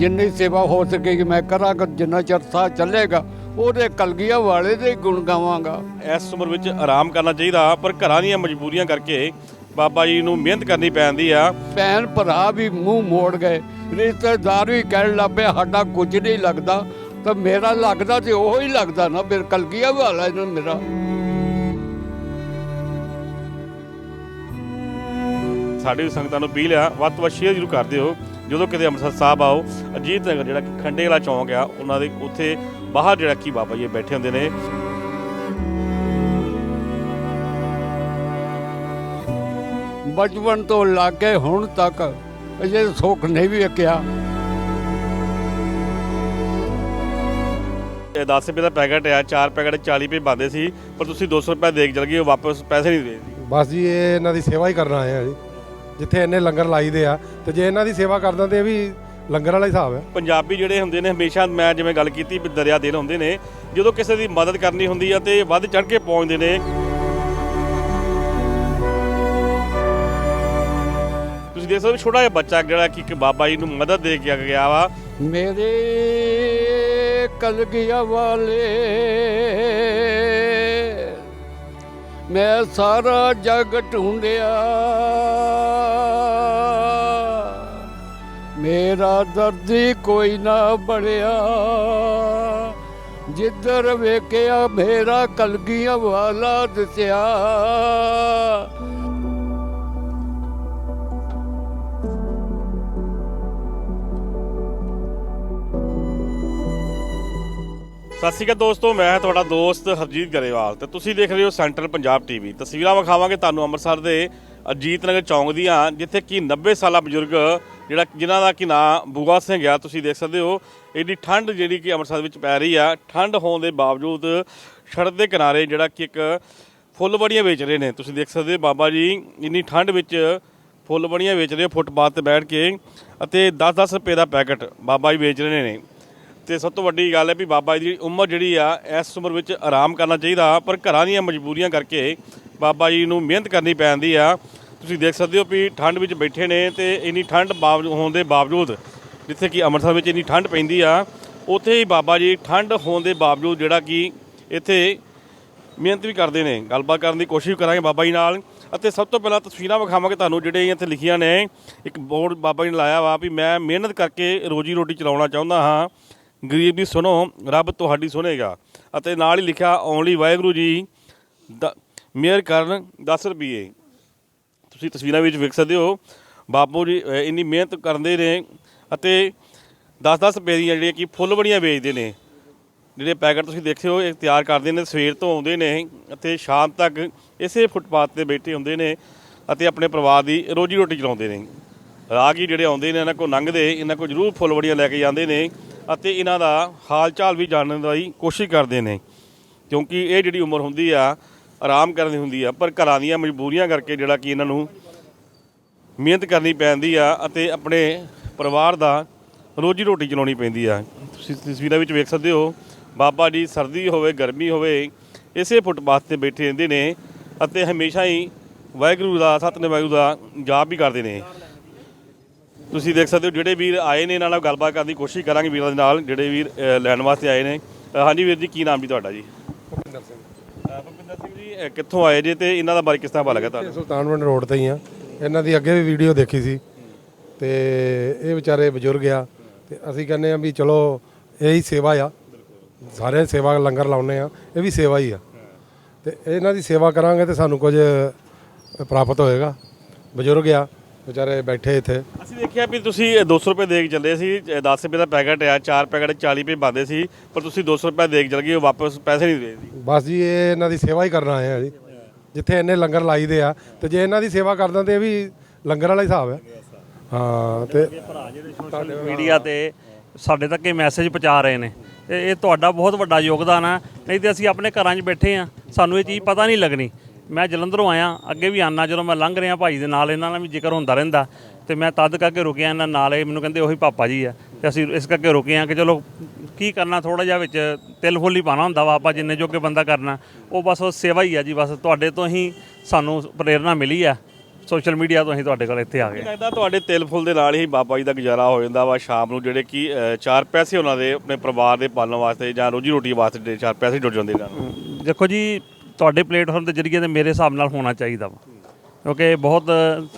ਜਿੰਨੀ ਸੇਵਾ ਹੋ ਸਕੇਗੀ ਮੈਂ ਕਰਾਂਗਾ ਜਿੰਨਾ ਚਿਰ ਸਾਹ ਚੱਲੇਗਾ ਉਹਦੇ ਕਲਗੀਆਂ ਵਾਲੇ ਦੇ ਗੁਣ ਗਾਵਾਂਗਾ। ਇਸ ਉਮਰ ਵਿੱਚ ਆਰਾਮ ਕਰਨਾ ਚਾਹੀਦਾ ਪਰ ਘਰਾਂ ਦੀਆਂ ਮਜਬੂਰੀਆਂ ਕਰਕੇ ਬਾਬਾ ਜੀ ਨੂੰ ਮਿਹਨਤ ਕਰਨੀ ਪੈਂਦੀ ਆ। ਭੈਣ ਭਰਾ ਵੀ ਮੂੰਹ ਮੋੜ ਗਏ। ਰਿਸ਼ਤੇਦਾਰ ਵੀ ਕਹਿਣ ਲੱਗ ਸਾਡਾ ਕੁਝ ਨਹੀਂ ਲੱਗਦਾ। ਤਾਂ ਮੇਰਾ ਲੱਗਦਾ ਤੇ ਉਹ ਹੀ ਲੱਗਦਾ ਨਾ ਫਿਰ ਕਲਗੀਆਂ ਵਾਲਾ ਇਹਨਾਂ ਮੇਰਾ। ਸਾਡੀ ਵੀ ਸੰਗਤਾਂ ਨੂੰ ਅਪੀਲ ਆ ਵੱਧ ਤੋਂ ਵੱਧ ਸ਼ੇਅਰ ਜ਼ਰੂਰ ਕਰ ਦਿਓ। ਜਦੋਂ ਕਿਤੇ ਅੰਮ੍ਰਿਤਸਰ ਸਾਹਿਬ ਆਓ ਅਜੀਤ ਨਗਰ ਜਿਹੜਾ ਕਿ ਖੰਡੇ ਵਾਲਾ ਚੌਂਕ ਆ ਉਹਨਾਂ ਦੇ ਉੱਥੇ ਬਾਹਰ ਜਿਹੜਾ ਕੀ ਬਾਬਾ ਜੀ ਬੈਠੇ ਹੁੰਦੇ ਨੇ। ਬਚਪਨ ਤੋਂ ਲੱਗ ਹੁਣ ਤੱਕ ਅਜੇ ਸੁੱਖ ਨਹੀਂ ਵੀ ਵੇਖਿਆ। ਇਹ 10 ਰੁਪਏ ਦਾ ਪੈਕਟ ਆ ਚਾਰ ਪੈਕਟ 40 ਰੁਪਏ ਬੰਦੇ ਸੀ ਪਰ ਤੁਸੀਂ 200 ਰੁਪਏ ਦੇ ਕੇ ਚਲ ਗਏ ਹੋ ਵਾਪਸ ਪੈਸੇ ਨਹੀਂ ਦੇ ਬਸ ਜੀ ਇਹ ਇਹਨਾਂ ਦੀ ਸੇਵਾ ਹੀ ਕਰਨ ਆਏ ਆ ਜੀ। ਜਿੱਥੇ ਇੰਨੇ ਲੰਗਰ ਲਾਈਦੇ ਆ ਤੇ ਜੇ ਇਹਨਾਂ ਦੀ ਸੇਵਾ ਕਰਦਾ ਤੇ ਇਹ ਵੀ ਲੰਗਰ ਵਾਲਾ ਹੀ ਹਿਸਾਬ ਹੈ। ਪੰਜਾਬੀ ਜਿਹੜੇ ਹੁੰਦੇ ਨੇ ਹਮੇਸ਼ਾ ਮੈਂ ਜਿਵੇਂ ਗੱਲ ਕੀਤੀ ਵੀ ਦਰਿਆ ਦਿਲ ਹੁੰਦੇ ਨੇ ਜਦੋਂ ਕਿਸੇ ਦੀ ਮਦਦ ਕਰਨੀ ਹੁੰਦੀ ਆ ਤੇ ਵੱਧ ਚੜ ਕੇ ਪਹੁੰਚਦੇ ਨੇ। ਤੁਸੀਂ ਦੇਖ ਸਕਦੇ ਹੋ ਛੋਟਾ ਜਿਹਾ ਬੱਚਾ ਜਿਹੜਾ ਕਿ ਇੱਕ ਬਾਬਾ ਜੀ ਨੂੰ ਮਦਦ ਦੇ ਕੇ ਗਿਆ ਵਾ। ਮੇਰੇ ਕਲਗੀਆਂ ਵਾਲੇ ਮੈਂ ਸਾਰਾ ਜਗ ਢੂੰਡਿਆ ਮੇਰਾ ਦਰਦੀ ਕੋਈ ਨਾ ਬੜਿਆ ਜਿੱਧਰ ਵੇਖਿਆ ਮੇਰਾ ਕਲਗੀਆਂ ਵਾਲਾ ਦਿਸਿਆ। ਸਤਿ ਸ਼੍ਰੀ ਅਕਾਲ ਦੋਸਤੋ, ਮੈਂ ਤੁਹਾਡਾ ਦੋਸਤ ਹਰਜੀਤ ਗਰੇਵਾਲ ਤੇ ਤੁਸੀਂ ਦੇਖ ਰਹੇ ਹੋ ਸੈਂਟਰਲ ਪੰਜਾਬ ਟੀਵੀ। ਤਸਵੀਰਾਂ ਵਿਖਾਵਾਂਗੇ ਤੁਹਾਨੂੰ ਅੰਮ੍ਰਿਤਸਰ ਦੇ ਅਜੀਤ ਨਗਰ ਚੌਂਕ ਦੀਆਂ, ਜਿੱਥੇ ਕਿ 90 ਸਾਲਾ ਬਜ਼ੁਰਗ, ਜਿਹੜਾ ਜਿਨ੍ਹਾਂ ਦਾ ਕਿ ਨਾਂ ਬੂਆ ਸਿੰਘ ਆ, ਤੁਸੀਂ ਦੇਖ ਸਕਦੇ ਹੋ। ਇਹਦੀ ਠੰਡ ਜਿਹੜੀ ਕਿ ਅੰਮ੍ਰਿਤਸਰ ਵਿੱਚ ਪੈ ਰਹੀ ਆ, ਠੰਡ ਹੋਣ ਦੇ ਬਾਵਜੂਦ ਸੜਕ ਦੇ ਕਿਨਾਰੇ ਜਿਹੜਾ ਕਿ ਇੱਕ ਫੁੱਲ ਬੜੀਆਂ ਵੇਚ ਰਹੇ ਨੇ। ਤੁਸੀਂ ਦੇਖ ਸਕਦੇ ਹੋ ਬਾਬਾ ਜੀ, ਇੰਨੀ ਠੰਡ ਵਿੱਚ ਫੁੱਲ ਬੜੀਆਂ ਵੇਚ ਰਹੇ ਫੁੱਟਪਾਥ ਤੇ ਬੈਠ ਕੇ, ਅਤੇ 10-10 ਰੁਪਏ ਦਾ ਪੈਕਟ ਬਾਬਾ ਜੀ ਵੇਚ ਰਹੇ ਨੇ। ਤੇ ਸਭ ਤੋਂ ਵੱਡੀ ਗੱਲ ਹੈ ਵੀ ਬਾਬਾ ਜੀ ਦੀ ਉਮਰ ਜਿਹੜੀ ਆ, ਇਸ ਉਮਰ ਵਿੱਚ ਆਰਾਮ ਕਰਨਾ ਚਾਹੀਦਾ, ਪਰ ਘਰਾਂ ਦੀਆਂ ਮਜਬੂਰੀਆਂ ਕਰਕੇ ਬਾਬਾ ਜੀ ਨੂੰ ਮਿਹਨਤ ਕਰਨੀ ਪੈਂਦੀ ਆ। ਤੁਸੀਂ ਦੇਖ ਸਕਦੇ ਹੋ ਵੀ ਠੰਡ ਵਿੱਚ ਬੈਠੇ ਨੇ ਤੇ ਇੰਨੀ ਠੰਡ ਬਾਵਜੂਦ ਹੋਣ ਦੇ ਬਾਵਜੂਦ, ਜਿੱਥੇ ਕਿ ਅੰਮ੍ਰਿਤਸਰ ਵਿੱਚ ਇੰਨੀ ਠੰਡ ਪੈਂਦੀ ਆ, ਉੱਥੇ ਹੀ ਬਾਬਾ ਜੀ ਠੰਡ ਹੋਣ ਦੇ ਬਾਵਜੂਦ ਜਿਹੜਾ ਕਿ ਇੱਥੇ ਮਿਹਨਤ ਵੀ ਕਰਦੇ ਨੇ। ਗੱਲਬਾਤ ਕਰਨ ਦੀ ਕੋਸ਼ਿਸ਼ ਕਰਾਂਗੇ ਬਾਬਾ ਜੀ ਨਾਲ। ਅਤੇ ਸਭ ਤੋਂ ਪਹਿਲਾਂ ਤਸਵੀਰਾਂ ਵਿਖਾਵਾਂਗੇ ਤੁਹਾਨੂੰ, ਜਿਹੜੇ ਇੱਥੇ ਲਿਖੀਆਂ ਨੇ। ਇੱਕ ਬੋਰਡ ਬਾਬਾ ਜੀ ਨੇ ਲਾਇਆ ਵਾ ਵੀ ਮੈਂ ਮਿਹਨਤ ਕਰਕੇ ਰੋਜੀ ਰੋਟੀ ਚਲਾਉਣਾ ਚਾਹੁੰਦਾ ਹਾਂ। ਗਰੀਬ ਦੀ ਸੁਣੋ, ਰੱਬ ਤੁਹਾਡੀ ਸੁਣੇਗਾ। ਅਤੇ ਨਾਲ ਹੀ ਲਿਖਿਆ ਓਨਲੀ ਵਾਹਿਗੁਰੂ ਜੀ ਦ- ਮਿਹਰ ਕਰਨ 10 ਰੁਪਏ ਤੁਸੀਂ ਤਸਵੀਰਾਂ ਵਿੱਚ ਵੇਖ ਸਕਦੇ ਹੋ, ਬਾਪੂ ਜੀ ਇੰਨੀ ਮਿਹਨਤ ਕਰਦੇ ਨੇ ਅਤੇ 10-10 ਰੁਪਏ ਦੀਆਂ ਜਿਹੜੀਆਂ ਕਿ ਫੁੱਲ ਬੜੀਆਂ ਵੇਚਦੇ ਨੇ। ਜਿਹੜੇ ਪੈਕਟ ਤੁਸੀਂ ਦੇਖਿਓ ਹੋ ਇਹ ਤਿਆਰ ਕਰਦੇ ਨੇ, ਸਵੇਰ ਤੋਂ ਆਉਂਦੇ ਨੇ ਅਤੇ ਸ਼ਾਮ ਤੱਕ ਇਸੇ ਫੁੱਟਪਾਥ ਤੇ ਬੈਠੇ ਹੁੰਦੇ ਨੇ ਅਤੇ ਆਪਣੇ ਪਰਿਵਾਰ ਦੀ ਰੋਜੀ ਰੋਟੀ ਚਲਾਉਂਦੇ ਨੇ। ਰਾਗੀ ਜਿਹੜੇ ਆਉਂਦੇ ਨੇ, ਇਹਨਾਂ ਕੋਲ ਲੰਘਦੇ, ਇਹਨਾਂ ਕੋਲ ਜ਼ਰੂਰ ਫੁੱਲਬੜੀਆਂ ਲੈ ਕੇ ਜਾਂਦੇ ਨੇ। ਅਤੇ ਇਹਨਾਂ ਦਾ ਹਾਲ ਚਾਲ ਵੀ ਜਾਣਨ ਦੀ ਕੋਸ਼ਿਸ਼ ਕਰਦੇ ਨੇ, ਕਿਉਂਕਿ ਇਹ ਜਿਹੜੀ ਉਮਰ ਹੁੰਦੀ ਆ, ਆਰਾਮ ਕਰਨ ਦੀ ਹੁੰਦੀ ਆ, ਪਰ ਘਰਾਂ ਦੀਆਂ ਮਜਬੂਰੀਆਂ ਕਰਕੇ ਜਿਹੜਾ ਕਿ ਇਹਨਾਂ ਨੂੰ ਮਿਹਨਤ ਕਰਨੀ ਪੈਂਦੀ ਆ ਅਤੇ ਆਪਣੇ ਪਰਿਵਾਰ ਦਾ ਰੋਜੀ ਰੋਟੀ ਚਲਾਉਣੀ ਪੈਂਦੀ ਆ। ਤੁਸੀਂ ਤਸਵੀਰਾਂ ਵਿੱਚ ਵੇਖ ਸਕਦੇ ਹੋ, ਬਾਬਾ ਜੀ ਸਰਦੀ ਹੋਵੇ, ਗਰਮੀ ਹੋਵੇ, ਇਸੇ ਫੁੱਟਪਾਥ ਤੇ ਬੈਠੇ ਰਹਿੰਦੇ ਨੇ ਅਤੇ ਹਮੇਸ਼ਾ ਹੀ ਵਾਹਿਗੁਰੂ ਦਾ ਸਤਿਨਾਮ ਵਾਹਿਗੁਰੂ ਦਾ ਜਾਪ ਵੀ ਕਰਦੇ ਨੇ। ਤੁਸੀਂ ਦੇਖ ਸਕਦੇ ਹੋ ਜਿਹੜੇ ਵੀਰ ਆਏ ਨੇ ਇਹਨਾਂ ਨਾਲ ਗੱਲਬਾਤ ਕਰਨ ਦੀ ਕੋਸ਼ਿਸ਼ ਕਰਾਂਗੇ ਵੀਰਾਂ ਦੇ ਨਾਲ ਜਿਹੜੇ ਵੀਰ ਲੈਣ ਵਾਸਤੇ ਆਏ ਨੇ। ਹਾਂਜੀ ਵੀਰ ਜੀ ਕੀ ਨਾਮ ਜੀ ਤੁਹਾਡਾ ਜੀ? ਭੁਪਿੰਦਰ ਸਿੰਘ। ਭੁਪਿੰਦਰ ਸਿੰਘ ਜੀ ਕਿੱਥੋਂ ਆਏ ਜੀ ਤੇ ਇਹਨਾਂ ਦਾ ਬਾਰੇ ਕਿਸ ਤਰ੍ਹਾਂ ਪਤਾ ਲੱਗਾ ਤੁਹਾਨੂੰ? ਸੁਲਤਾਨਵਿੰਡ ਰੋਡ ਤੇ ਹੀ ਆ। ਇਹਨਾਂ ਦੀ ਅੱਗੇ ਵੀ ਵੀਡੀਓ ਦੇਖੀ ਸੀ। ਤੇ ਇਹ ਵਿਚਾਰੇ ਬਜ਼ੁਰਗ ਆ। ਤੇ ਅਸੀਂ ਕਹਿੰਦੇ ਆ ਵੀ ਚਲੋ ਇਹੀ ਸੇਵਾ ਆ। ਸਾਰੇ ਸੇਵਾ ਲੰਗਰ ਲਾਉਨੇ ਆ। ਇਹ ਵੀ ਸੇਵਾ ਹੀ ਆ। ਤੇ ਇਹਨਾਂ ਦੀ ਸੇਵਾ ਕਰਾਂਗੇ ਤੇ ਸਾਨੂੰ ਕੁਝ ਪ੍ਰਾਪਤ ਹੋਏਗਾ। ਬਜ਼ੁਰਗ ਆ। ਵਿਚਾਰੇ ਬੈਠੇ ਇੱਥੇ। ਅਸੀਂ ਦੇਖਿਆ ਵੀ ਤੁਸੀਂ ਇਹ 200 ਰੁਪਏ ਦੇ ਕੇ ਚੱਲੇ ਸੀ ਇਹ 10 ਰੁਪਏ ਦਾ ਪੈਕਟ ਆ ਚਾਰ ਪੈਕਟ 40 ਰੁਪਏ ਬੰਦੇ ਸੀ ਪਰ ਤੁਸੀਂ 200 ਰੁਪਏ ਦੇ ਕੇ ਚਲ ਗਏ ਹੋ ਵਾਪਸ ਪੈਸੇ ਨਹੀਂ ਦੇ ਜੀ ਬਸ ਜੀ ਇਹ ਇਹਨਾਂ ਦੀ ਸੇਵਾ ਹੀ ਕਰਨ ਆਏ ਆ ਜੀ। ਜਿੱਥੇ ਇੰਨੇ ਲੰਗਰ ਲਾਈਦੇ ਆ ਤੇ ਜੇ ਇਹਨਾਂ ਦੀ ਸੇਵਾ ਕਰਦਾ ਤੇ ਇਹ ਵੀ ਲੰਗਰ ਵਾਲਾ ਹੀ ਹਿਸਾਬ ਹੈ ਹਾਂ ਤੇ ਮੀਡੀਆ ਤੇ ਸਾਡੇ ਤੱਕ ਇਹ ਮੈਸੇਜ ਪਹੁੰਚਾ ਰਹੇ ਨੇ। ਤੇ ਇਹ ਤੁਹਾਡਾ ਬਹੁਤ ਵੱਡਾ ਯੋਗਦਾਨ ਆ ਨਹੀਂ ਤੇ ਅਸੀਂ ਆਪਣੇ ਘਰਾਂ 'ਚ ਬੈਠੇ ਆ ਸਾਨੂੰ ਇਹ ਚੀਜ਼ ਪਤਾ ਨਹੀਂ ਲੱਗਣੀ। ਮੈਂ ਜਲੰਧਰੋਂ ਆਇਆ ਅੱਗੇ ਵੀ ਆਨਾ ਜਦੋਂ ਮੈਂ ਲੰਘ ਰਿਹਾ ਭਾਈ ਦੇ ਨਾਲ ਇਹਨਾਂ ਨਾਲ ਵੀ ਜ਼ਿਕਰ ਹੁੰਦਾ ਰਹਿੰਦਾ। ਤੇ ਮੈਂ ਤਦ ਕਰਕੇ ਰੁਕਿਆ ਇਹਨਾਂ ਨਾਲ ਇਹ ਮੈਨੂੰ ਕਹਿੰਦੇ ਉਹੀ ਪਾਪਾ ਜੀ ਆ। ਤੇ ਅਸੀਂ ਇਸ ਕਰਕੇ ਰੁਕੇ ਆ ਕਿ ਚਲੋ ਕੀ ਕਰਨਾ ਥੋੜਾ ਜਿਹਾ ਵਿੱਚ ਤਿਲ ਫੁੱਲ ਪਾਣਾ ਹੁੰਦਾ ਵਾ ਆਪਾਂ ਜਿੰਨੇ ਜੋਗੇ ਬੰਦਾ ਕਰਨਾ। ਉਹ ਬਸ ਉਹ ਸੇਵਾ ਹੀ ਆ ਜੀ ਬਸ ਤੁਹਾਡੇ ਤੋਂ ਹੀ ਸਾਨੂੰ ਪ੍ਰੇਰਣਾ ਮਿਲੀ ਆ। ਸੋਸ਼ਲ ਮੀਡੀਆ ਤੋਂ ਅਸੀਂ ਤੁਹਾਡੇ ਕੋਲ ਇੱਥੇ ਆ ਗਏ। ਲੱਗਦਾ ਤੁਹਾਡੇ ਤਿਲ ਫੁੱਲ ਦੇ ਨਾਲ ਹੀ ਬਾਬਾ ਜੀ ਦਾ ਗੁਜ਼ਾਰਾ ਹੋ ਜਾਂਦਾ ਵਾ ਸ਼ਾਮ ਨੂੰ ਜਿਹੜੇ ਕਿ ਚਾਰ ਪੈਸੇ ਉਹਨਾਂ ਦੇ ਆਪਣੇ ਪਰਿਵਾਰ ਦੇ ਪਾਲਣ ਵਾਸਤੇ ਜਾਂ ਰੋਜੀ ਰੋਟੀ ਵਾਸਤੇ ਚਾਰ ਪੈਸੇ ਜੁੜ ਜਾਂਦੇ ਇਹਨਾਂ ਨੂੰ ਦੇਖੋ ਜੀ ਤੁਹਾਡੇ ਪਲੇਟਫਾਰਮ ਦੇ ਜਰੀਏ ਤੇ ਮੇਰੇ ਹਿਸਾਬ ਨਾਲ ਹੋਣਾ ਚਾਹੀਦਾ ਵਾ। ਕਿਉਂਕਿ ਬਹੁਤ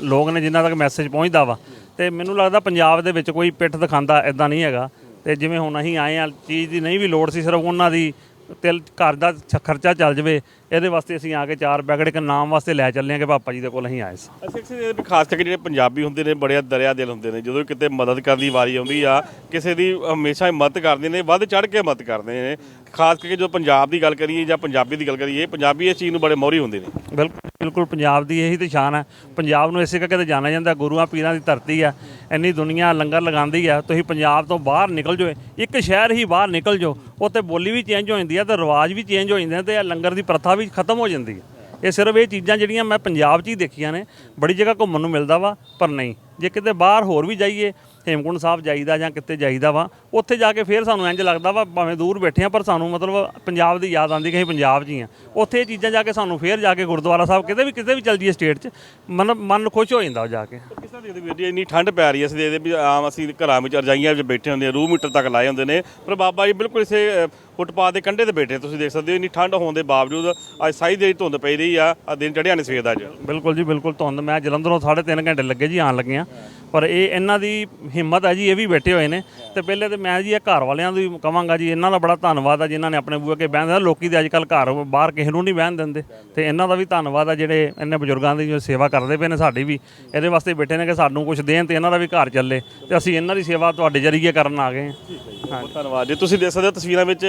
ਲੋਕ ਨੇ ਜਿਨ੍ਹਾਂ ਤੱਕ ਮੈਸੇਜ ਪਹੁੰਚਦਾ ਵਾ। ਤੇ ਮੈਨੂੰ ਲੱਗਦਾ ਪੰਜਾਬ ਦੇ ਵਿੱਚ ਕੋਈ ਪਿੱਠ ਦਿਖਾਉਂਦਾ ਇਦਾਂ ਨਹੀਂ ਹੈਗਾ। ਤੇ ਜਿਵੇਂ ਹੁਣ ਅਸੀਂ ਆਏ ਆ ਚੀਜ਼ ਦੀ ਨਹੀਂ ਵੀ ਲੋੜ ਸੀ, ਸਿਰਫ ਉਹਨਾਂ ਦੀ ਤਿਲ ਘਰ ਦਾ ਖਰਚਾ ਚੱਲ ਜਵੇ ਇਹਦੇ ਵਾਸਤੇ ਅਸੀਂ ਆ ਕੇ ਚਾਰ ਪੈਕਟ ਇੱਕ ਨਾਮ ਵਾਸਤੇ ਲੈ ਚੱਲੇ ਆ ਕਿ ਪਾਪਾ ਜੀ ਦੇ ਕੋਲ ਅਸੀਂ ਆਏ ਸਾਂ। ਅਸੀਂ ਅਕਸਰ ਇਹ ਵੀ ਖਾਸ ਕਰਕੇ ਜਿਹੜੇ ਪੰਜਾਬੀ ਹੁੰਦੇ ਨੇ ਬੜੇ ਦਰਿਆ ਦਿਲ ਹੁੰਦੇ ਨੇ ਜਦੋਂ ਕਿਤੇ ਮਦਦ ਕਰਨ ਦੀ ਵਾਰੀ ਆਉਂਦੀ ਆ ਕਿਸੇ ਦੀ ਹਮੇਸ਼ਾ ਹੀ ਮਦਦ ਕਰਦੇ ਨੇ ਵੱਧ ਚੜ ਕੇ ਮਦਦ ਕਰਦੇ ਨੇ। ਖਾਸ ਕਰਕੇ ਜਦੋਂ ਪੰਜਾਬ ਦੀ ਗੱਲ ਕਰੀਏ ਜਾਂ ਪੰਜਾਬੀ ਦੀ ਗੱਲ ਕਰੀਏ ਪੰਜਾਬੀ ਇਸ ਚੀਜ਼ ਨੂੰ ਬੜੇ ਮੋਹਰੀ ਹੁੰਦੇ ਨੇ। ਬਿਲਕੁਲ। ਬਿਲਕੁਲ ਪੰਜਾਬ ਦੀ ਇਹੀ ਤੇ ਸ਼ਾਨ ਹੈ। ਪੰਜਾਬ ਨੂੰ ਇਸੇ ਕਰਕੇ 'ਤੇ ਜਾਣਿਆ ਜਾਂਦਾ, ਗੁਰੂਆਂ ਪੀਰਾਂ ਦੀ ਧਰਤੀ ਆ ਇੰਨੀ ਦੁਨੀਆ ਲੰਗਰ ਲਗਾਉਂਦੀ ਆ ਤੁਸੀਂ ਪੰਜਾਬ ਤੋਂ ਬਾਹਰ ਨਿਕਲ ਜਾਓ, ਇੱਕ ਸ਼ਹਿਰ ਹੀ ਬਾਹਰ ਨਿਕਲ ਜਾਓ, ਉੱਥੇ ਬੋਲੀ ਵੀ ਚੇਂਜ ਹੋ ਜਾਂਦੀ ਆ ਤੇ ਰਿਵਾਜ ਵੀ ਚੇਂਜ ਹੋ ਜਾਂਦੇ ਨੇ ਤੇ ਇਹ ਲੰਗਰ ਦੀ ਪ੍ਰਥਾ ਵੀ ਖਤਮ ਹੋ ਜਾਂਦੀ ਹੈ। ਇਹ ਸਿਰਫ ਇਹ ਚੀਜ਼ਾਂ ਜਿਹੜੀਆਂ ਮੈਂ ਪੰਜਾਬ 'ਚ ਹੀ ਦੇਖੀਆਂ ਨੇ, ਬੜੀ ਜਗ੍ਹਾ ਘੁੰਮਣ ਨੂੰ ਮਿਲਦਾ ਵਾ, ਪਰ ਨਹੀਂ। ਜੇ ਕਿਤੇ ਬਾਹਰ ਹੋਰ ਵੀ ਜਾਈਏ ਹੇਮਕੁੰਟ ਸਾਹਿਬ ਜਾਈਦਾ ਜਾਂ ਕਿਤੇ ਜਾਈਦਾ ਵਾ, ਉੱਥੇ ਜਾ ਕੇ ਫੇਰ ਸਾਨੂੰ ਇੰਜ ਲੱਗਦਾ ਵਾ, ਭਾਵੇਂ ਦੂਰ ਬੈਠੇ ਆ, ਪਰ ਸਾਨੂੰ ਮਤਲਬ ਪੰਜਾਬ ਦੀ ਯਾਦ ਆਉਂਦੀ ਕਿ ਅਸੀਂ ਪੰਜਾਬ 'ਚ ਹੀ ਆ। ਉੱਥੇ ਇਹ ਚੀਜ਼ਾਂ ਜਾ ਕੇ ਸਾਨੂੰ ਫੇਰ ਜਾ ਕੇ ਗੁਰਦੁਆਰਾ ਸਾਹਿਬ, ਕਿਤੇ ਵੀ ਕਿਤੇ ਵੀ ਚੱਲ ਜਾਈਏ ਸਟੇਟ 'ਚ, ਮਨ ਮਨ ਖੁਸ਼ ਹੋ ਜਾਂਦਾ ਉਹ ਜਾ ਕੇ। ਕਿਸ ਤਰ੍ਹਾਂ ਦੇਖਦੇ ਵੀਰ ਜੀ, ਇੰਨੀ ਠੰਡ ਪੈ ਰਹੀ ਹੈ ਅਸੀਂ ਦੇਖਦੇ ਵੀ, ਆਮ ਅਸੀਂ ਘਰਾਂ ਵਿੱਚ ਰਜਾਈਆਂ ਵਿੱਚ ਬੈਠੇ ਹੁੰਦੇ ਆ ਰੂਮ ਮੀਟਰ ਤੱਕ ਲਾਏ ਹੁੰਦੇ ਨੇ, ਪਰ ਬਾਬਾ ਜੀ ਬਿਲਕੁਲ ਇਸੇ ਫੁੱਟਪਾਥ ਦੇ ਕੰਢੇ ਤੇ ਬੈਠੇ ਤੁਸੀਂ ਦੇਖ ਸਕਦੇ ਹੋ ਇੰਨੀ ਠੰਡ ਹੋਣ ਦੇ ਬਾਵਜੂਦ ਅੱਜ ਸਾਈ ਦੇਰੀ ਧੁੰਦ ਪਈ ਰਹੀ ਆ ਆ ਦਿਨ ਚੜਿਆ ਨੇ ਸਵੇਰ ਦਾ ਅੱਜ। ਬਿਲਕੁਲ ਜੀ ਬਿਲਕੁਲ ਧੁੰਦ। ਮੈਂ ਜਲੰਧਰੋਂ 3.5 ਘੰਟੇ ਲੱਗੇ ਜੀ ਆਣ ਲੱਗਿਆ ਪਰ ਇਹ ਇਹਨਾਂ ਦੀ ਹਿੰਮਤ ਹੈ ਜੀ ਇਹ ਵੀ ਬੈਠੇ ਹੋਏ ਨੇ। ਤੇ ਪਹਿਲੇ ਤੇ ਮੈਂ ਜੀ ਇਹ ਘਰ ਵਾਲਿਆਂ ਦੀ ਕਵਾਂਗਾ ਜੀ ਇਹਨਾਂ ਦਾ ਬੜਾ ਧੰਨਵਾਦ ਆ ਜਿਨ੍ਹਾਂ ਨੇ ਆਪਣੇ ਬੂਹੇ ਕੇ ਬਹਿਣ ਦਿੰਦੇ ਲੋਕੀ ਤੇ ਅੱਜ ਕੱਲ ਘਰ ਬਾਹਰ ਕਿਸੇ ਨੂੰ ਨਹੀਂ ਬਹਿਣ ਦਿੰਦੇ। ਤੇ ਇਹਨਾਂ ਦਾ ਵੀ ਧੰਨਵਾਦ ਆ ਜਿਹੜੇ ਇੰਨੇ ਬਜ਼ੁਰਗਾਂ ਦੀ ਜੋ ਸੇਵਾ ਕਰਦੇ ਪਏ ਨੇ ਸਾਡੀ ਵੀ। ਇਹਦੇ ਵਾਸਤੇ ਬੈਠੇ ਨੇ ਕਿ ਸਾਨੂੰ ਕੁਝ ਦੇਣ ਤੇ ਇਹਨਾਂ ਦਾ ਵੀ ਘਰ ਚੱਲੇ। ਤੇ ਅਸੀਂ ਇਹਨਾਂ ਦੀ ਸੇਵਾ ਤੁਹਾਡੇ ਜਰੀਏ ਕਰਨ ਆ ਗਏ ਹਾਂ। ਬਹੁਤ ਧੰਨਵਾਦ ਜੀ। ਤੁਸੀਂ ਦੇਖ ਸਕਦੇ ਹੋ ਤਸਵੀਰਾਂ ਵਿੱਚ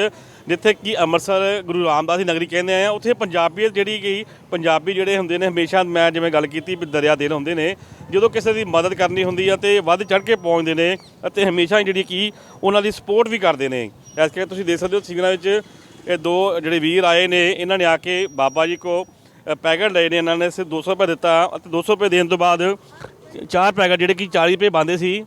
ਜਿੱਥੇ ਕਿ ਅੰਮ੍ਰਿਤਸਰ ਗੁਰੂ ਰਾਮਦਾਸ ਦੀ ਨਗਰੀ ਕਹਿੰਦੇ ਆ, ਉੱਥੇ ਪੰਜਾਬੀਅਤ ਜਿਹੜੀ ਕਿ ਪੰਜਾਬੀ ਜਿਹੜੇ ਹੁੰਦੇ ਨੇ, ਹਮੇਸ਼ਾ ਮੈਂ ਜਿਵੇਂ ਗੱਲ ਕੀਤੀ ਵੀ ਦਰਿਆ ਦਿਲ ਹੁੰਦੇ ਨੇ, ਜਦੋਂ ਕਿਸੇ ਦੀ ਮਦਦ ਕਰਨੀ ਹੁੰਦੀ ਆ ਤੇ ਵੱਧ ਚੜ ਕੇ ਪਹੁੰਚਦੇ ਨੇ ਅਤੇ ਹਮੇਸ਼ਾ ਜਿਹੜੀ ਕਿ ਉਹਨਾਂ ਦੀ ਸਪੋਰਟ ਵੀ ਕਰਦੇ ਨੇ। ਇਸ ਕਰਕੇ ਤੁਸੀਂ ਦੇਖ ਸਕਦੇ ਹੋ ਤਸਵੀਰਾਂ ਵਿੱਚ ਇਹ ਦੋ ਜਿਹੜੇ ਵੀਰ ਆਏ ਨੇ, ਇਹਨਾਂ ਨੇ ਆ ਕੇ ਬਾਬਾ ਜੀ ਕੋ ਪੈਕਟ ਲਏ ਨੇ, ਇਹਨਾਂ ਨੇ ਸਿਰ 200 ਰੁਪਏ ਦਿੱਤਾ ਅਤੇ 200 ਰੁਪਏ ਦੇਣ ਤੋਂ ਬਾਅਦ ਚਾਰ ਪੈਕਟ ਜਿਹੜੇ ਕਿ 40 ਰੁਪਏ ਬੰਦੇ ਸੀ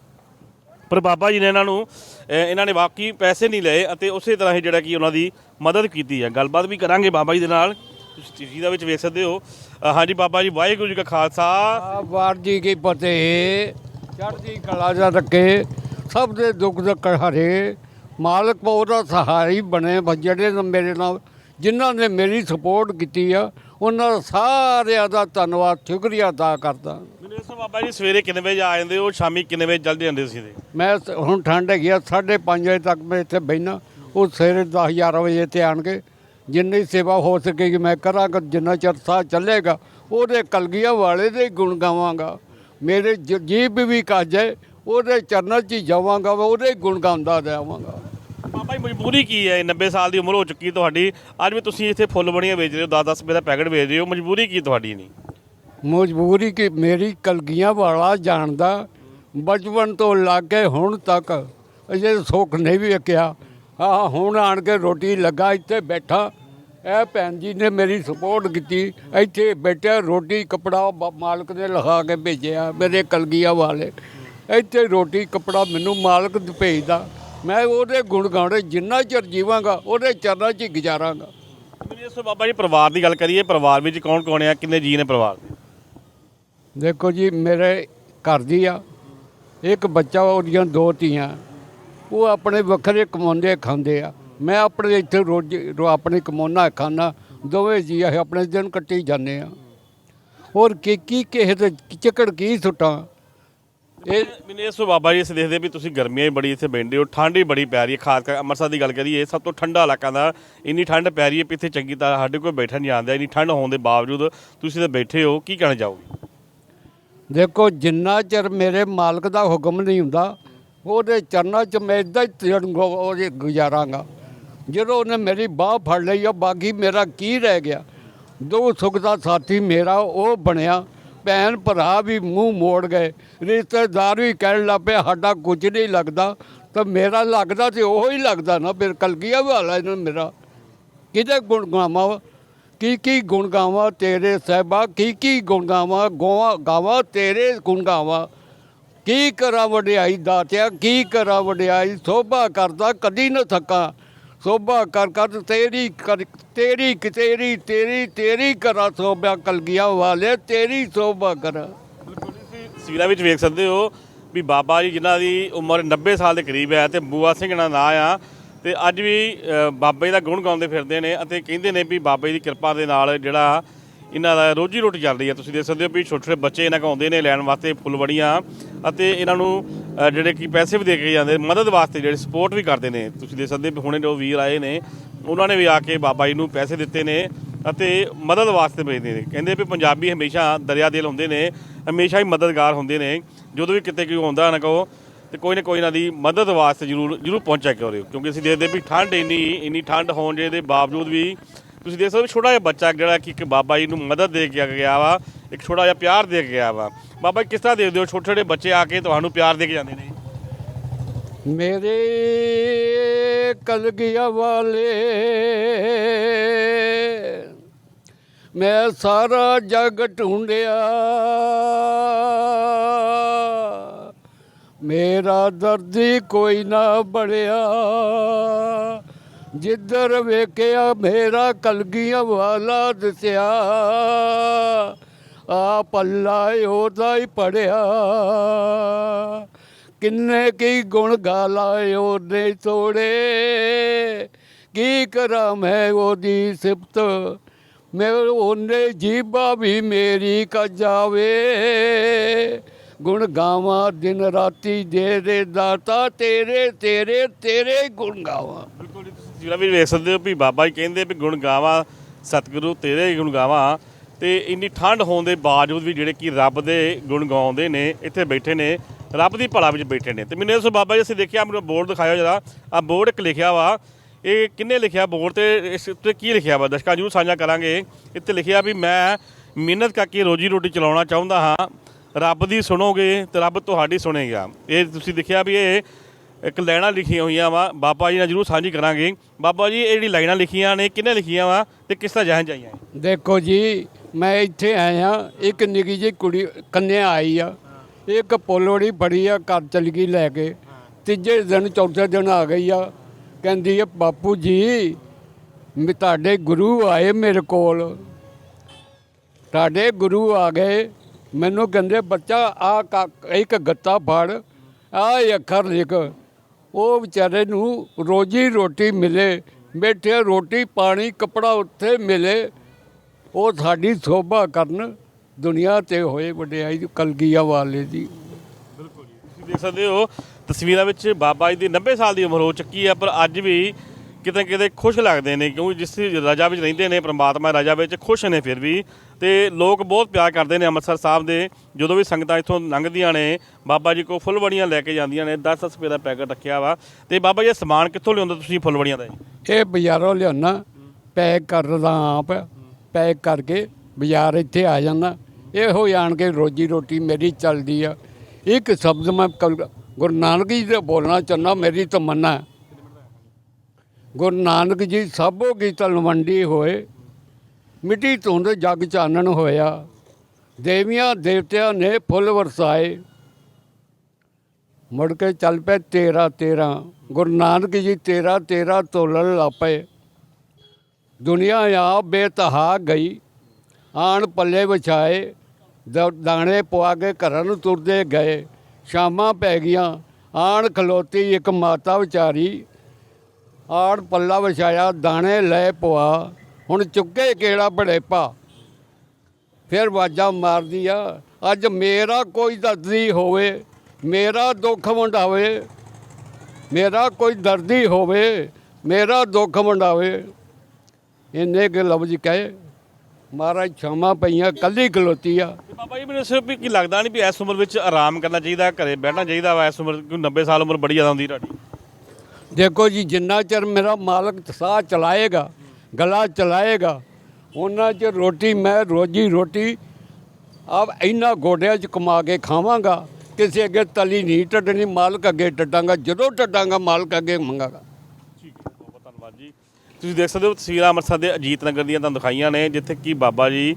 ਪਰ ਬਾਬਾ ਜੀ ਨੇ ਇਹਨਾਂ ਨੂੰ, ਅਹ, ਇਹਨਾਂ ਨੇ ਬਾਕੀ ਪੈਸੇ ਨਹੀਂ ਲਏ ਅਤੇ ਉਸੇ ਤਰ੍ਹਾਂ ਹੀ ਜਿਹੜਾ ਕਿ ਉਹਨਾਂ ਦੀ ਮਦਦ ਕੀਤੀ ਹੈ। ਗੱਲਬਾਤ ਵੀ ਕਰਾਂਗੇ ਬਾਬਾ ਜੀ ਦੇ ਨਾਲ। ਤੁਸੀਂ ਟੀਵੀ ਦੇ ਵਿੱਚ ਵੇਖ ਸਕਦੇ ਹੋ। ਅਹ, ਹਾਂਜੀ ਬਾਬਾ ਜੀ, ਵਾਹਿਗੁਰੂ ਜੀ ਕਾ ਖਾਲਸਾ। ਆ ਵਾਰ ਜੀ ਕੀ ਫਤਿਹ ਚੜ੍ਹਦੀ ਕਲਾ ਜਾ ਰੱਖੇ, ਸਭ ਦੇ ਦੁੱਖ ਦੁੱਖ ਹਰੇ। ਮਾਲਕ ਉਹਦਾ ਸਹਾਰੀ ਬਣੇ ਬ- ਜਿਹੜੇ ਨੇ ਮੇਰੇ ਨਾਲ, ਜਿਨ੍ਹਾਂ ਨੇ ਮੇਰੀ ਸਪੋਰਟ ਕੀਤੀ ਆ, ਉਹਨਾਂ ਦਾ ਸਾਰਿਆਂ ਦਾ ਧੰਨਵਾਦ, ਸ਼ੁਕਰੀਆ ਅਦਾ ਕਰਦਾ। ਬਾਬਾ ਜੀ ਸਵੇਰੇ ਕਿੰਨੇ ਵਜੇ ਆ ਜਾਂਦੇ ਹੋ? ਸ਼ਾਮੀ ਕਿੰਨੇ ਵਜੇ ਜਲਦੀ ਜਾਂਦੇ ਸੀ ਤੇ ਮੈਂ ਸ- ਹੁਣ ਠੰਡ ਹੈਗੀ ਆ 5:30 ਵਜੇ ਤੱਕ ਮੈਂ ਇੱਥੇ ਬਹਿਣਾ ਉਹ ਸਵੇਰੇ 10 11 ਵਜੇ ਤੇ ਆਣਗੇ ਜਿੰਨੀ ਸੇਵਾ ਹੋ ਸਕੇਗੀ ਮੈਂ ਕਰਾਂਗਾ ਜਿੰਨਾ ਚਿਰ ਸਾਹ ਚੱਲੇਗਾ ਉਹਦੇ ਕਲਗੀਆਂ ਵਾਲੇ ਦੇ ਗੁਣ ਗਾਵਾਂਗਾ। ਮੇਰੇ ਜ- ਜੀਭ ਵੀ ਕਾਜੇ ਉਹਦੇ ਚਰਨਾਂ 'ਚ ਹੀ ਜਾਵਾਂਗਾ ਮੈਂ ਉਹਦੇ ਗੁਣ ਗਾਉਂਦਾ ਜਾਵਾਂਗਾ ਬਾਬਾ ਜੀ ਮਜਬੂਰੀ ਕੀ ਹੈ? 90 ਸਾਲ ਦੀ ਉਮਰ ਹੋ ਚੁੱਕੀ ਤੁਹਾਡੀ। ਅੱਜ ਵੀ ਤੁਸੀਂ ਇੱਥੇ ਫੁੱਲ ਬਣੀਆਂ ਵੇਚ ਰਹੇ ਹੋ 10-10 ਰੁਪਏ ਦਾ ਪੈਕਟ ਵੇਚ ਰਹੇ ਹੋ। ਮਜਬੂਰੀ ਕੀ ਤੁਹਾਡੀ ਨਹੀਂ ਮਜਬੂਰੀ ਕਿ ਮੇਰੀ ਕਲਗੀਆਂ ਵਾਲਾ ਜਾਣਦਾ, ਬਚਪਨ ਤੋਂ ਲੱਗ ਕੇ ਹੁਣ ਤੱਕ ਅਜੇ ਸੁੱਖ ਨਹੀਂ ਵੇਖਿਆ। ਆ ਹੁਣ ਆਣ ਕੇ ਰੋਟੀ ਲੱਗਾ, ਇੱਥੇ ਬੈਠਾ। ਇਹ ਭੈਣ ਜੀ ਨੇ ਮੇਰੀ ਸਪੋਰਟ ਕੀਤੀ। ਇੱਥੇ ਬੈਠਿਆ, ਰੋਟੀ, ਕਪੜਾ ਮਾਲਕ ਨੇ ਲਿਖਾ ਕੇ ਭੇਜਿਆ ਮੇਰੇ ਕਲਗੀਆਂ ਵਾਲੇ। ਇੱਥੇ ਰੋਟੀ, ਕਪੜਾ ਮੈਨੂੰ ਮਾਲਕ ਭੇਜਦਾ। ਮੈਂ ਉਹਦੇ ਗੁਣ ਗਾਉਣੇ, ਜਿੰਨਾ ਚਿਰ ਜੀਵਾਂਗਾ, ਉਹਦੇ ਚਰਨਾਂ 'ਚ ਹੀ ਗੁਜ਼ਾਰਾਂਗਾ। ਮੈਨੂੰ ਦੱਸੋ ਬਾਬਾ ਜੀ, ਪਰਿਵਾਰ ਦੀ ਗੱਲ ਕਰੀਏ, ਪਰਿਵਾਰ ਵਿੱਚ ਕੌਣ ਕੌਣ ਆ? ਕਿੰਨੇ ਜੀ ਨੇ ਪਰਿਵਾਰ ਦੇ? ਦੇਖੋ ਜੀ, ਮੇਰੇ ਘਰ ਦੀ ਆ। ਇੱਕ ਬੱਚਾ ਉਹਦੀਆਂ ਦੋ ਧੀਆਂ। ਉਹ ਆਪਣੇ ਵੱਖਰੇ ਕਮਾਉਂਦੇ, ਖਾਂਦੇ ਆ। ਮੈਂ ਆਪਣੇ ਇੱਥੇ ਰੋਜ਼, ਰੋ, ਆਪਣੇ ਕਮਾਉਣਾ, ਖਾਣਾ, ਦੋਵੇਂ ਜੀ ਅਸੀਂ ਆਪਣੇ ਦਿਨ ਕੱਟੀ ਜਾਂਦੇ ਆ। ਹੋਰ ਕੀ ਕੀ ਕਿਸੇ ਤੇ ਚੱਕੜ ਕੀ ਸੁੱਟਾਂ? ਇਹ ਮੈਨੂੰ ਇਹ ਸੋ ਬਾਬਾ ਜੀ ਅਸੀਂ ਦੇਖਦੇ ਵੀ ਤੁਸੀਂ ਗਰਮੀਆਂ ਹੀ ਬੜੀ ਇੱਥੇ ਬੈਠੇ ਹੋ, ਠੰਡ ਹੀ ਬੜੀ ਪੈ ਰਹੀ ਹੈ, ਖਾਸ ਕਰ ਅੰਮ੍ਰਿਤਸਰ ਦੀ ਗੱਲ ਕਰੀਏ ਸਭ ਤੋਂ ਠੰਡਾ ਇਲਾਕਾ ਦਾ ਇੰਨੀ ਠੰਡ ਪੈ ਰਹੀ ਹੈ ਵੀ ਇੱਥੇ ਚੰਗੀ ਤਰ੍ਹਾਂ ਸਾਡੇ ਕੋਲ ਬੈਠਾ ਨਹੀਂ ਆਉਂਦਾ, ਇੰਨੀ ਠੰਡ ਹੋਣ ਦੇ ਬਾਵਜੂਦ ਤੁਸੀਂ ਤਾਂ ਬੈਠੇ ਹੋ, ਕੀ ਕਹਿਣਾ ਚਾਹੋਗੇ? ਦੇਖੋ, ਜਿੰਨਾ ਚਿਰ ਮੇਰੇ ਮਾਲਕ ਦਾ ਹੁਕਮ ਨਹੀਂ ਹੁੰਦਾ, ਉਹਦੇ ਚਰਨਾਂ 'ਚ ਮੈਂ ਇਦਾਂ ਹੀ ਤਜਰਬਾ ਉਹਦੇ ਗੁਜ਼ਾਰਾਂਗਾ। ਜਦੋਂ ਉਹਨੇ ਮੇਰੀ ਬਾਹ ਫੜ ਲਈ ਆ ਬਾਗੀ ਮੇਰਾ ਕੀ ਰਹਿ ਗਿਆ? ਦੋ ਸੁੱਖ ਦਾ ਸਾਥੀ ਮੇਰਾ, ਉਹ ਬਣਿਆ। ਭੈਣ ਭਰਾ ਵੀ ਮੂੰਹ ਮੋੜ ਗਏ। ਰਿਸ਼ਤੇਦਾਰ ਵੀ ਕਹਿਣ ਲੱਗ ਪਏ, ਸਾਡਾ ਕੁਝ ਨਹੀਂ ਲੱਗਦਾ। ਤਾਂ ਮੇਰਾ ਲੱਗਦਾ ਤੇ ਉਹ ਹੀ ਲੱਗਦਾ ਨਾ, ਫਿਰ ਕਲਗੀਆ ਵਾਲਾ ਇਹਨਾਂ ਮੇਰਾ। ਕਿਹਦੇ ਗੁਣ ਗਾਵਾਂ ਵਾ? ਕੀ ਕੀ ਗੁਣ ਗਾਵਾਂ ਤੇਰੇ ਸਹਿਬਾ? ਕੀ ਕੀ ਗੁਣ ਗਾਵਾਂ? ਗੋਵਾ ਗਾਵਾਂ ਤੇਰੇ ਗੁਣ ਗਾਵਾਂ। ਕੀ ਕਰਾਂ ਵਡਿਆਈ ਦਾਤਿਆ? ਕੀ ਕਰਾਂ ਵਡਿਆਈ? ਸੋਭਾ ਕਰਦਾ ਕਦੀ ਨਾ ਥੱਕਾਂ। ਸੋਭਾ ਕਰ ਕਰ ਤੇਰੀ ਕਰ ਤੇਰੀ ਤੇਰੀ ਤੇਰੀ ਤੇਰੀ ਕਰਾ ਸੋਭਾ ਕਲਗੀਆਂ ਵਾਲੇ, ਤੇਰੀ ਸੋਭਾ ਕਰਾ। ਤਸਵੀਰਾਂ ਵਿੱਚ ਵੇਖ ਸਕਦੇ ਹੋ ਵੀ ਬਾਬਾ ਜੀ ਜਿਨ੍ਹਾਂ ਦੀ ਉਮਰ 90 ਸਾਲ ਦੇ ਕਰੀਬ ਹੈ ਤੇ ਬੂਆ ਸਿੰਘ ਦਾ ਨਾਂ ਆ ਤੇ ਅੱਜ ਵੀ ਅ, ਬਾਬੇ ਦਾ ਗੁਣ ਗਾਉਂਦੇ ਫਿਰਦੇ ਨੇ ਅਤੇ ਕਹਿੰਦੇ ਨੇ ਵੀ ਬਾਬੇ ਦੀ ਕਿਰਪਾ ਦੇ ਨਾਲ ਜਿਹੜਾ ਇਹਨਾਂ ਦਾ ਰੋਜੀ ਰੋਟੀ ਚੱਲ ਰਹੀ ਹੈ। ਤੁਸੀਂ ਦੇਖ ਸਕਦੇ ਹੋ ਵੀ ਛੋਟੇ ਛੋਟੇ ਬੱਚੇ ਇਹਨਾਂ ਕੋਲ ਆਉਂਦੇ ਨੇ ਲੈਣ ਵਾਸਤੇ ਫੁੱਲਵੜੀਆਂ ਅਤੇ ਇਹਨਾਂ ਨੂੰ ਜਿਹੜੇ ਕਿ ਪੈਸੇ ਵੀ ਦੇ ਕੇ ਜਾਂਦੇ ਮਦਦ ਵਾਸਤੇ ਜਿਹੜੇ ਸਪੋਰਟ ਵੀ ਕਰਦੇ ਨੇ। ਤੁਸੀਂ ਦੇਖ ਸਕਦੇ ਹੋ ਵੀ ਹੁਣੇ ਜੋ ਵੀਰ ਆਏ ਨੇ ਉਹਨਾਂ ਨੇ ਵੀ ਆ ਕੇ ਬਾਬਾ ਜੀ ਨੂੰ ਪੈਸੇ ਦਿੱਤੇ ਨੇ ਅਤੇ ਮਦਦ ਵਾਸਤੇ ਭੇਜਦੇ ਨੇ। ਕਹਿੰਦੇ ਵੀ ਪੰਜਾਬੀ ਹਮੇਸ਼ਾ ਦਰਿਆ ਦਿਲ ਹੁੰਦੇ ਨੇ ਹਮੇਸ਼ਾ ਹੀ ਮਦਦਗਾਰ ਹੁੰਦੇ ਨੇ। ਜਦੋਂ ਵੀ ਕਿਤੇ ਕੋਈ ਆਉਂਦਾ ਨਾ ਕਹੋ ਤੇ ਕੋਈ ਨਾ ਕੋਈ ਇਹਨਾਂ ਦੀ ਮਦਦ ਵਾਸਤੇ ਜ਼ਰੂਰ ਜ਼ਰੂਰ ਪਹੁੰਚਿਆ ਕਰੋ ਕਿਉਂਕਿ ਅਸੀਂ ਦੇਖਦੇ ਵੀ ਠੰਡ ਇੰਨੀ ਇੰਨੀ ਠੰਡ ਹੋਣ ਦੇ ਬਾਵਜੂਦ ਵੀ ਤੁਸੀਂ ਦੇਖ ਸਕਦੇ ਹੋ ਛੋਟਾ ਜਿਹਾ ਬੱਚਾ ਜਿਹੜਾ ਕਿ ਇੱਕ ਬਾਬਾ ਜੀ ਨੂੰ ਮਦਦ ਦੇ ਕੇ ਗਿਆ ਵਾ, ਇੱਕ ਛੋਟਾ ਜਿਹਾ ਪਿਆਰ ਦੇ ਕੇ ਗਿਆ ਵਾ। ਬਾਬਾ ਜੀ ਕਿਸ ਤਰ੍ਹਾਂ ਦੇਖਦੇ ਹੋ ਛੋਟੇ ਛੋਟੇ ਬੱਚੇ ਆ ਕੇ ਤੁਹਾਨੂੰ ਪਿਆਰ ਦੇ ਕੇ ਜਾਂਦੇ ਨੇ? ਮੇਰੇ ਕਲਗੀਆਂ ਵਾਲੇ, ਮੈਂ ਸਾਰਾ ਜਗ ਢੂੰਡਿਆ ਮੇਰਾ ਦਰਦੀ ਕੋਈ ਨਾ ਬੜਿਆ ਜਿੱਧਰ ਵੇਖਿਆ ਮੇਰਾ ਕਲਗੀਆਂ ਵਾਲਾ ਦਿਸਿਆ ਆ ਪੱਲਾ ਉਹਦਾ ਹੀ ਪੜਿਆ। ਕਿੰਨੇ ਕੀ ਗੁਣ ਗਾਲਾ ਉਹਨੇ ਤੋੜੇ ਕੀ ਕਰਾਂ ਮੈਂ ਉਹਦੀ ਸਿਫਤ? ਮੈਂ ਉਹਨੇ ਜੀਬਾ ਵੀ ਮੇਰੀ ਕ ਜਾਵੇ। ਗੁਣ ਗਾਵਾਂ ਦਿਨ ਰਾਤੀ ਦੇ ਦੇ ਦਾਤਾ ਤੇਰੇ ਤੇਰੇ ਤੇਰੇ ਗੁਣ ਗਾਵਾਂ। ਬਿਲਕੁਲ ਜੀ, ਤੁਸੀਂ ਜਿਹੜਾ ਵੀ ਵੇਖ ਸਕਦੇ ਹੋ ਵੀ ਬਾਬਾ ਜੀ ਕਹਿੰਦੇ ਵੀ ਗੁਣ ਗਾਵਾਂ ਸਤਿਗੁਰੂ ਤੇਰੇ ਹੀ ਗੁਣ ਗਾਵਾਂ। ਤੇ ਇੰਨੀ ਠੰਡ ਹੋਣ ਦੇ ਬਾਵਜੂਦ ਵੀ ਜਿਹੜੇ ਕਿ ਰੱਬ ਦੇ ਗੁਣ ਗਾਉਂਦੇ ਨੇ ਇੱਥੇ ਬੈਠੇ ਨੇ ਰੱਬ ਦੀ ਭਲਾ ਵਿੱਚ ਬੈਠੇ ਨੇ। ਤੇ ਮੈਨੂੰ ਇਸ ਬਾਬਾ ਜੀ ਅਸੀਂ ਦੇਖਿਆ ਮੈਨੂੰ ਬੋਰਡ ਦਿਖਾਇਆ ਜਰਾ। ਆ ਬੋਰਡ ਇੱਕ ਲਿਖਿਆ ਵਾ ਇਹ ਕਿੰਨੇ ਲਿਖਿਆ ਬੋਰਡ ਤੇ ਇਸ ਉੱਤੇ ਕੀ ਲਿਖਿਆ ਵਾ? ਦਰਸ਼ਕਾਂ ਜਰੂਰ ਸਾਂਝਾ ਕਰਾਂਗੇ। ਇੱਥੇ ਲਿਖਿਆ ਵੀ ਮੈਂ ਮਿਹਨਤ ਕਰਕੇ ਰੋਜੀ ਰੋਟੀ ਚਲਾਉਣਾ ਚਾਹੁੰਦਾ ਹਾਂ। ਰੱਬ ਦੀ ਸੁਣੋਗੇ ਤੇ ਰੱਬ ਤੁਹਾਡੀ ਸੁਣੇਗਾ। ਇਹ ਤੁਸੀਂ ਦੇਖਿਆ ਵੀ ਇਹ ਇੱਕ ਲਾਈਨਾਂ ਲਿਖੀਆਂ ਹੋਈਆਂ ਵਾ। ਬਾਬਾ ਜੀ ਨਾਲ ਜਰੂਰ ਸਾਂਝੀ ਕਰਾਂਗੇ। ਬਾਬਾ ਜੀ, ਇਹ ਜਿਹੜੀ ਲਾਈਨਾਂ ਲਿਖੀਆਂ ਨੇ, ਕਿੰਨੇ ਲਿਖੀਆਂ ਵਾ ਤੇ ਕਿਸ ਤਰ੍ਹਾਂ ਜਹਨ ਜਾਈਆਂ ਦੇਖੋ ਜੀ, ਮੈਂ ਇੱਥੇ ਆਇਆ ਇੱਕ ਨਿੱਕੀ ਜਿਹੀ ਕੁੜੀ ਕੰਨਿਆ ਆਈ ਆ। ਇੱਕ ਪੋਲੋੜੀ ਬੜੀ ਆ, ਘਰ ਚਲੀ ਗਈ ਲੈ ਕੇ। ਤੀਜੇ ਦਿਨ, ਚੌਥੇ ਦਿਨ ਆ ਗਈ ਆ। ਕਹਿੰਦੀ ਆ, ਬਾਪੂ ਜੀ, ਮੈਂ ਤੁਹਾਡੇ ਗੁਰੂ ਆਏ ਮੇਰੇ ਕੋਲ। ਤੁਹਾਡੇ ਗੁਰੂ ਆ ਗਏ। ਮੈਨੂੰ ਕਹਿੰਦੇ, ਬੱਚਾ, ਆ ਇੱਕ ਗੱਤਾ ਫੜ, ਆ ਅੱਖਰ ਲਿਖ। ਉਹ ਵਿਚਾਰੇ ਨੂੰ ਰੋਜੀ ਰੋਟੀ ਮਿਲੇ, ਬੈਠੇ ਰੋਟੀ, ਪਾਣੀ, ਕਪੜਾ ਉੱਥੇ ਮਿਲੇ। ਉਹ ਸਾਡੀ ਸੋਭਾ ਕਰਨ ਦੁਨੀਆ ਤੇ ਹੋਏ ਵਡਿਆਈ ਕਲਗੀਆਂ ਵਾਲੇ ਦੀ। ਤੁਸੀਂ ਦੇਖ ਸਕਦੇ ਹੋ, ਤਸਵੀਰਾਂ ਵਿੱਚ ਬਾਬਾ ਜੀ ਦੀ 90 ਸਾਲ ਦੀ ਉਮਰ ਹੋ ਚੁੱਕੀ ਹੈ, ਪਰ ਅੱਜ ਵੀ ਕਿਤੇ ਕਿਤੇ ਖੁਸ਼ ਲੱਗਦੇ ਨੇ, ਕਿਉਂਕਿ ਜਿਸ ਰਜਾ ਵਿੱਚ ਰਹਿੰਦੇ ਨੇ, ਪਰਮਾਤਮਾ ਰਜਾ ਵਿੱਚ ਖੁਸ਼ ਨੇ, ਫਿਰ ਵੀ ਤੇ ਲੋਕ ਬਹੁਤ ਪਿਆਰ ਕਰਦੇ ਨੇ ਅੰਮ੍ਰਿਤਸਰ ਸਾਹਿਬ ਦੇ। ਜਦੋਂ ਵੀ ਸੰਗਤਾਂ ਇੱਥੋਂ ਲੰਘਦੀਆਂ ਨੇ, ਬਾਬਾ ਜੀ ਕੋ ਫੁੱਲਵੜੀਆਂ ਲੈ ਕੇ ਜਾਂਦੀਆਂ ਨੇ 10 ਰੁਪਏ ਦਾ ਪੈਕਟ ਰੱਖਿਆ ਵਾ। ਤੇ ਬਾਬਾ ਜੀ, ਇਹ ਸਮਾਨ ਕਿੱਥੋਂ ਲਿਆਉਂਦੇ ਤੁਸੀਂ ਫੁੱਲਵੜੀਆਂ ਦਾ ਇਹ ਬਾਜ਼ਾਰੋਂ ਲਿਆਉਣਾ, ਪੈਕ ਕਰਦਾ ਆਪ, ਪੈਕ ਕਰਕੇ ਬਾਜ਼ਾਰ ਇੱਥੇ ਆ ਜਾਂਦਾ। ਇਹੋ ਆਣ ਕੇ ਰੋਜੀ ਰੋਟੀ ਮੇਰੀ ਚੱਲਦੀ ਆ। ਇੱਕ ਸ਼ਬਦ ਮੈਂ ਗੁਰੂ ਨਾਨਕ ਜੀ ਦੇ ਬੋਲਣਾ ਚਾਹੁੰਦਾ, ਮੇਰੀ ਤਮੰਨਾ। ਗੁਰੂ ਨਾਨਕ ਜੀ ਸਭੋ ਕੀ ਤਲਵੰਡੀ ਹੋਏ। ਮਿੱਟੀ ਧੁੰਦ ਜਗ ਚਾਨਣ ਹੋਇਆ। ਦੇਵੀਆਂ ਦੇਵਤਿਆਂ ਨੇ ਫੁੱਲ ਵਰਸਾਏ। ਮੁੜ ਕੇ ਚੱਲ ਪਏ ਤੇਰਾ ਤੇਰਾ। ਗੁਰੂ ਨਾਨਕ ਜੀ ਤੇਰਾ ਤੇਰਾ ਤੋਲਣ ਲੱਪੇ। ਦੁਨੀਆ ਆ ਬੇਤਹਾ ਗਈ। ਆਣ ਪੱਲੇ ਵਿਛਾਏ। ਦ- ਦਾਣੇ ਪਵਾ ਕੇ ਘਰਾਂ ਨੂੰ ਤੁਰਦੇ ਗਏ। ਸ਼ਾਮਾਂ ਪੈ ਗਈਆਂ। ਆਣ ਖਲੋਤੀ ਇੱਕ ਮਾਤਾ ਵਿਚਾਰੀ। ਆੜ ਪੱਲਾ ਵਿਛਾਇਆ, ਦਾਣੇ ਲੈ ਪਵਾ। ਹੁਣ ਚੁੱਕੇ ਕਿਹੜਾ ਬੜੇ ਪਾ ਫਿਰ ਵਾਜਾ ਮਾਰਦੀ ਆ ਅੱਜ ਮੇਰਾ ਕੋਈ ਦਰਦੀ ਹੋਵੇ ਮੇਰਾ ਦੁੱਖ ਵੰਡਾਵੇ ਮੇਰਾ ਕੋਈ ਦਰਦੀ ਹੋਵੇ ਮੇਰਾ ਦੁੱਖ ਵੰਡਾਵੇ। ਇੰਨੇ ਕੁ ਲਫ਼ਜ਼ ਕਹੇ ਮਹਾਰਾਜ ਛਾਵਾਂ ਪਈਆਂ ਕੱਲੀ ਖਲੋਤੀ ਆ। ਬਾਬਾ ਜੀ ਮੈਨੂੰ ਸਿਰਫ ਵੀ ਕੀ ਲੱਗਦਾ ਨਹੀਂ ਵੀ ਇਸ ਉਮਰ ਵਿੱਚ ਆਰਾਮ ਕਰਨਾ ਚਾਹੀਦਾ ਘਰੇ ਬੈਠਣਾ ਚਾਹੀਦਾ ਵਾ ਇਸ ਉਮਰ ਕਿਉਂ 90 ਸਾਲ ਉਮਰ ਬੜੀ ਜ਼ਿਆਦਾ ਹੁੰਦੀ ਤੁਹਾਡੀ। ਦੇਖੋ ਜੀ ਜਿੰਨਾ ਚਿਰ ਮੇਰਾ ਮਾਲਕ ਸਾਹ ਚਲਾਏਗਾ ਗਲਾ ਚਲਾਏਗਾ। ਉਹਨਾਂ 'ਚ ਰੋਟੀ, ਮੈਂ ਰੋਜੀ ਰੋਟੀ ਆਪ ਇੰਨਾ ਗੋਡਿਆਂ 'ਚ ਕਮਾ ਕੇ ਖਾਵਾਂਗਾ, ਕਿਸੇ ਅੱਗੇ ਤਲੀ ਨਹੀਂ ਟੱਡਣੀ, ਮਾਲਕ ਅੱਗੇ ਟੱਡਾਂਗਾ, ਜਦੋਂ ਟੱਡਾਂਗਾ, ਮਾਲਕ ਅੱਗੇ ਮੰਗਾਗਾ। ਠੀਕ ਹੈ, ਬਹੁਤ ਬਹੁਤ ਧੰਨਵਾਦ ਜੀ। ਤੁਸੀਂ ਦੇਖ ਸਕਦੇ ਹੋ ਤਸਵੀਰਾਂ ਅੰਮ੍ਰਿਤਸਰ ਦੇ ਅਜੀਤ ਨਗਰ ਦੀਆਂ ਤੁਹਾਨੂੰ ਦਿਖਾਈਆਂ ਨੇ, ਜਿੱਥੇ ਕਿ ਬਾਬਾ ਜੀ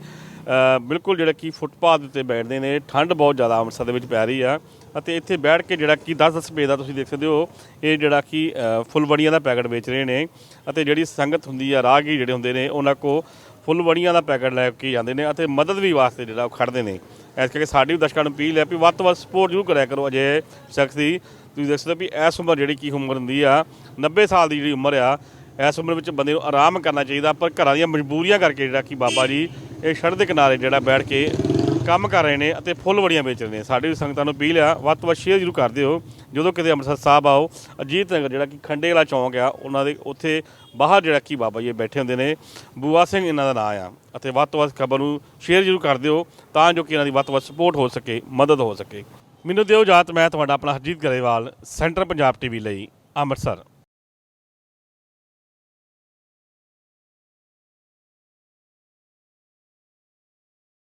ਬਿਲਕੁਲ ਜਿਹੜਾ ਕਿ ਫੁੱਟਪਾਥ ਦੇ ਉੱਤੇ ਬੈਠਦੇ ਨੇ ਠੰਡ ਬਹੁਤ ਜ਼ਿਆਦਾ ਅੰਮ੍ਰਿਤਸਰ ਦੇ ਵਿੱਚ ਪੈ ਰਹੀ ਆ। ਅਤੇ ਇੱਥੇ ਬੈਠ ਕੇ ਜਿਹੜਾ ਕਿ 10-10 ਰੁਪਏ ਦਾ ਤੁਸੀਂ ਦੇਖ ਸਕਦੇ ਹੋ ਇਹ ਜਿਹੜਾ ਕਿ ਅ, ਫੁੱਲਵੜੀਆਂ ਦਾ ਪੈਕਟ ਵੇਚ ਰਹੇ ਨੇ। ਅਤੇ ਜਿਹੜੀ ਸੰਗਤ ਹੁੰਦੀ ਆ ਰਾਹਗੀਰ ਜਿਹੜੇ ਹੁੰਦੇ ਨੇ ਉਹਨਾਂ ਕੋ ਫੁੱਲਵੜੀਆਂ ਦਾ ਪੈਕਟ ਲੈ ਕੇ ਜਾਂਦੇ ਨੇ ਅਤੇ ਮਦਦ ਵੀ ਵਾਸਤੇ ਜਿਹੜਾ ਉਹ ਖੜਦੇ ਨੇ। ਇਸ ਕਰਕੇ ਸਾਡੀ ਵੀ ਦਰਸ਼ਕਾਂ ਨੂੰ ਅਪੀਲ ਹੈ ਵੀ ਵੱਧ ਤੋਂ ਵੱਧ ਸਪੋਰਟ ਜ਼ਰੂਰ ਕਰਿਆ ਕਰੋ ਅਜੇ ਸ਼ਖਸ ਦੀ। ਤੁਸੀਂ ਦੇਖ ਸਕਦੇ ਹੋ ਵੀ ਇਸ ਉਮਰ ਜਿਹੜੀ ਕੀ ਉਮਰ ਹੁੰਦੀ ਆ 90 ਸਾਲ ਦੀ ਜਿਹੜੀ ਉਮਰ ਆ ਇਸ ਉਮਰ ਵਿੱਚ ਬੰਦੇ ਨੂੰ ਆਰਾਮ ਕਰਨਾ ਚਾਹੀਦਾ, ਪਰ ਘਰਾਂ ਦੀਆਂ ਮਜਬੂਰੀਆਂ ਕਰਕੇ ਜਿਹੜਾ ਕਿ ਬਾਬਾ ਜੀ, ਇਹ ਸੜਕ ਦੇ ਕਿਨਾਰੇ ਜਿਹੜਾ ਬੈਠ ਕੇ ਕੰਮ ਕਰ ਰਹੇ ਨੇ ਅਤੇ ਫੁੱਲ ਵੜੀਆਂ ਵੇਚ ਰਹੇ ਨੇ। ਸਾਡੀ ਵੀ ਸੰਗਤਾਂ ਨੂੰ ਅਪੀਲ ਆ, ਵੱਧ ਤੋਂ ਵੱਧ ਸ਼ੇਅਰ ਜ਼ਰੂਰ ਕਰ ਦਿਓ। ਜਦੋਂ ਕਿਤੇ ਅੰਮ੍ਰਿਤਸਰ ਸਾਹਿਬ ਆਓ, ਅਜੀਤ ਨਗਰ ਜਿਹੜਾ ਕਿ ਖੰਡੇ ਵਾਲਾ ਚੌਂਕ ਆ, ਉਹਨਾਂ ਦੇ ਉੱਥੇ ਬਾਹਰ ਜਿਹੜਾ ਕਿ ਬਾਬਾ ਜੀ ਬੈਠੇ ਹੁੰਦੇ ਨੇ। ਬੂਆ ਸਿੰਘ ਇਹਨਾਂ ਦਾ ਨਾਮ ਆ ਅਤੇ ਵੱਧ ਤੋਂ ਵੱਧ ਖਬਰ ਨੂੰ ਸ਼ੇਅਰ ਜ਼ਰੂਰ ਕਰ ਦਿਓ, ਤਾਂ ਜੋ ਕਿ ਇਹਨਾਂ ਦੀ ਵੱਧ ਤੋਂ ਵੱਧ ਸਪੋਰਟ ਹੋ ਸਕੇ, ਮਦਦ ਹੋ ਸਕੇ। ਮੈਨੂੰ ਦਿਓ ਇਜਾਜ਼ਤ, ਮੈਂ ਤੁਹਾਡਾ ਆਪਣਾ ਹਰਜੀਤ ਗਰੇਵਾਲ, ਸੈਂਟਰ ਪੰਜਾਬ ਟੀਵੀ ਲਈ, ਅੰਮ੍ਰਿਤਸਰ।